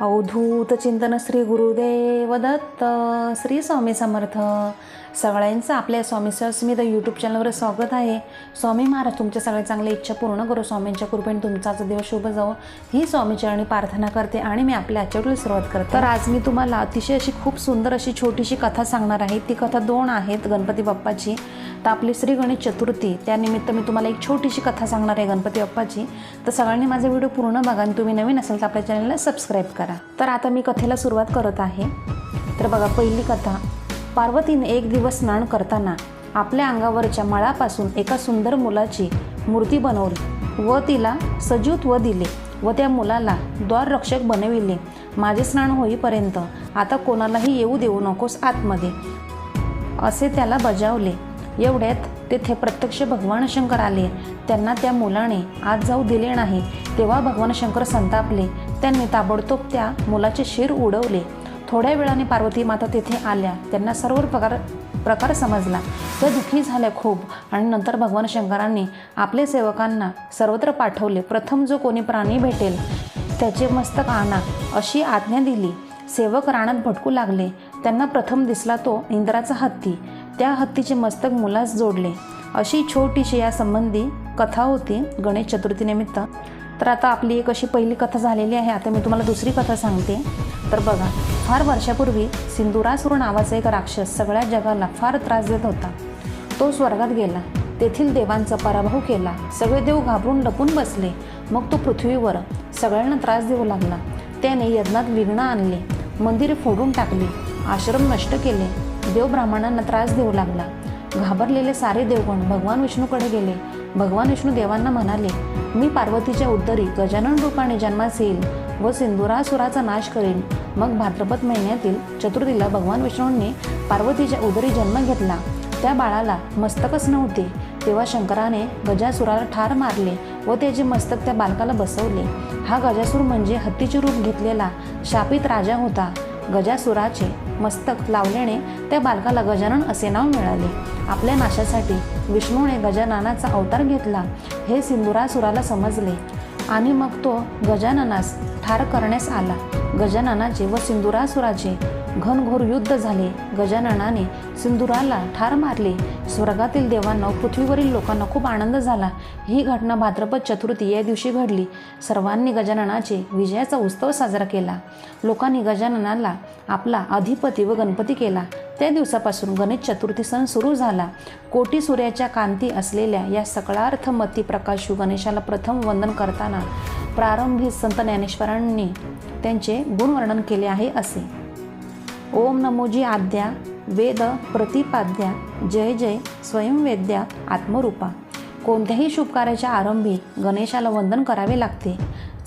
अवधूत चिंतन श्री गुरुदेव दत्त श्री स्वामी समर्थ. सगळ्यांचं आपल्या स्वामी सहस्मित यूट्यूब चॅनलवर स्वागत आहे. स्वामी महाराज तुमच्या सगळ्या चांगल्या इच्छा पूर्ण करू. स्वामींच्या कृपेने तुमचाच दिवस शुभ जाऊ ही स्वामीचरणी प्रार्थना करते आणि मी आपल्या आजच्या सुरुवात करते. तर आज मी तुम्हाला अतिशय अशी खूप सुंदर अशी छोटीशी कथा सांगणार आहे. ती कथा दोन आहेत गणपती बाप्पाची. तर आपली श्री गणेश चतुर्थी त्यानिमित्त मी तुम्हाला एक छोटीशी कथा सांगणार आहे गणपती बाप्पाची. तर सगळ्यांनी माझा व्हिडिओ पूर्ण बघा आणि तुम्ही नवीन असेल तर आपल्या चॅनलला सबस्क्राईब करा. तर आता मी कथेला सुरुवात करत आहे. तर बघा पहिली कथा. पार्वतीने एक दिवस स्नान करताना आपल्या अंगावरच्या मळापासून एका सुंदर मुलाची मूर्ती बनवली व तिला सजीवत्व दिले व त्या मुलाला द्वाररक्षक बनविले. माझे स्नान होईपर्यंत आता कोणालाही येऊ देऊ नकोस आतमध्ये. असे त्याला बजावले. एवढ्यात तेथे प्रत्यक्ष भगवान शंकर आले. त्यांना त्या मुलाने आत जाऊ दिले नाही. तेव्हा भगवान शंकर संतापले. त्यांनी ताबडतोब त्या मुलाचे शिर उडवले. थोड्या वेळाने पार्वती माता तेथे आल्या. त्यांना सर्व प्रकार प्रकार समजला. त्या दुःखी झाल्या खूप आणि नंतर भगवान शंकरांनी आपले सेवकांना सर्वत्र पाठवले. प्रथम जो कोणी प्राणी भेटेल त्याचे मस्तक आणा अशी आज्ञा दिली. सेवक राणात भटकू लागले. त्यांना प्रथम दिसला तो इंद्राचा हत्ती. त्या हत्तीचे मस्तक मुलास जोडले. अशी छोटीशी या संबंधी कथा होती गणेश चतुर्थीनिमित्त. तर आता आपली एक अशी पहिली कथा झालेली आहे. आता मी तुम्हाला दुसरी कथा सांगते. तर बघा फार वर्षापूर्वी सिंदुरासुर नावाचा एक राक्षस सगळ्या जगाला फार त्रास देत होता. तो स्वर्गात गेला. तेथील देवांचा पराभव केला. सगळे देव घाबरून लपून बसले. मग तो पृथ्वीवर सगळ्यांना त्रास देऊ लागला. त्याने यज्ञात विघ्न आणले. मंदिरे फोडून टाकली. आश्रम नष्ट केले. देव ब्राह्मणांना त्रास देऊ लागला. घाबरलेले सारे देवगण भगवान विष्णूकडे गेले. भगवान विष्णू देवांना म्हणाले मी पार्वतीच्या उत्तरी गजानन रूपाने जन्मास येईल व सिंधुरासुराचा नाश करेन. मग भाद्रपद महिन्यातील चतुर्थीला भगवान विष्णूंनी पार्वतीच्या उदरी जन्म घेतला. त्या बाळाला मस्तकच नव्हते तेव्हा शंकराने गजासुराला ठार मारले व त्याचे मस्तक त्या बालकाला बसवले. हा गजासूर म्हणजे हत्तीचे रूप घेतलेला शापित राजा होता. गजासुराचे मस्तक लावल्याने त्या बालकाला गजानन असे नाव मिळाले. आपल्या नाशासाठी विष्णूने गजाननाचा अवतार घेतला हे सिंदुरासुराला समजले. आणि मग तो गजाननास ठार करण्यास आला. गजाननाचे व सिंदुरासुराचे घनघोर युद्ध झाले गजाननाने सिंदुराला ठार मारले. स्वर्गातील देवांना पृथ्वीवरील लोकांना खूप आनंद झाला. ही घटना भाद्रपद चतुर्थी या दिवशी घडली. सर्वांनी गजाननाचे विजयाचा उत्सव साजरा केला. लोकांनी गजाननाला आपला अधिपती व गणपती केला. त्या दिवसापासून गणेश चतुर्थी सण सुरू झाला. कोटी सूर्याच्या कांती असलेल्या या सकळार्थमती प्रकाशू गणेशाला प्रथम वंदन करताना प्रारंभी संत ज्ञानेश्वरांनी त्यांचे गुणवर्णन केले आहे असे. ओम नमोजी आद्या वेद प्रतिपाद्या जय जय स्वयंवेद्या आत्मरूपा. कोणत्याही शुभकार्याच्या आरंभी गणेशाला वंदन करावे लागते.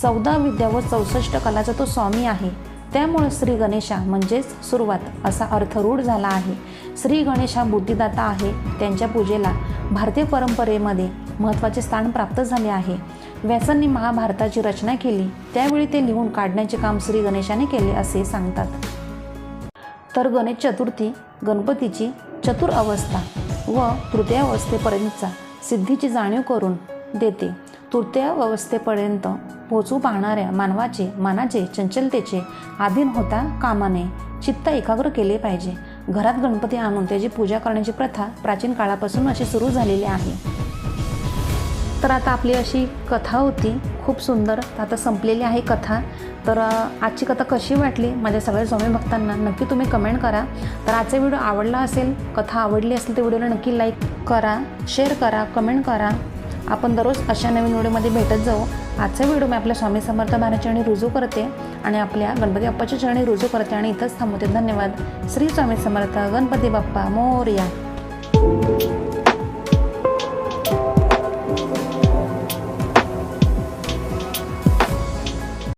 चौदा विद्या व चौसष्ट कलाचा तो स्वामी आहे. त्यामुळे श्री गणेशा म्हणजेच सुरुवात असा अर्थ रूढ झाला आहे. श्री गणेश हा बुद्धिदाता आहे. त्यांच्या पूजेला भारतीय परंपरेमध्ये महत्त्वाचे स्थान प्राप्त झाले आहे. व्यासांनी महाभारताची रचना केली. त्यावेळी ते लिहून काढण्याचे काम श्री गणेशाने केले असे सांगतात. तर गणेश चतुर्थी गणपतीची चतुर अवस्था व तृतीयावस्थेपर्यंतचा सिद्धीची जाणीव करून देते. तृतीय अवस्थेपर्यंत पोचू पाहणाऱ्या मानवाचे मनाचे चंचलतेचे आधीन होता कामा नये चित्त एकाग्र केले पाहिजे. घरात गणपती आणून त्याची पूजा करण्याची प्रथा प्राचीन काळापासून अशी सुरू झालेली आहे. तर आता आपली अशी कथा होती खूप सुंदर. तर आता संपलेली आहे कथा. तर आजची कथा कशी वाटली माझ्या सगळ्या स्वामी भक्तांना नक्की तुम्ही कमेंट करा. तर आजचा व्हिडिओ आवडला असेल कथा आवडली असेल तर व्हिडिओला नक्की लाईक करा शेअर करा कमेंट करा. आपण दररोज अशा नवीन व्हिडिओमध्ये भेटत जाऊ. आजचा व्हिडिओ मी आपल्या स्वामी समर्थ महाराज रुजू करते आणि आपल्या गणपती बाप्पाच्या चरणी रुजू करते आणि इथंच थांबवते. धन्यवाद. श्री स्वामी समर्थ गणपती बाप्पा मोर्या.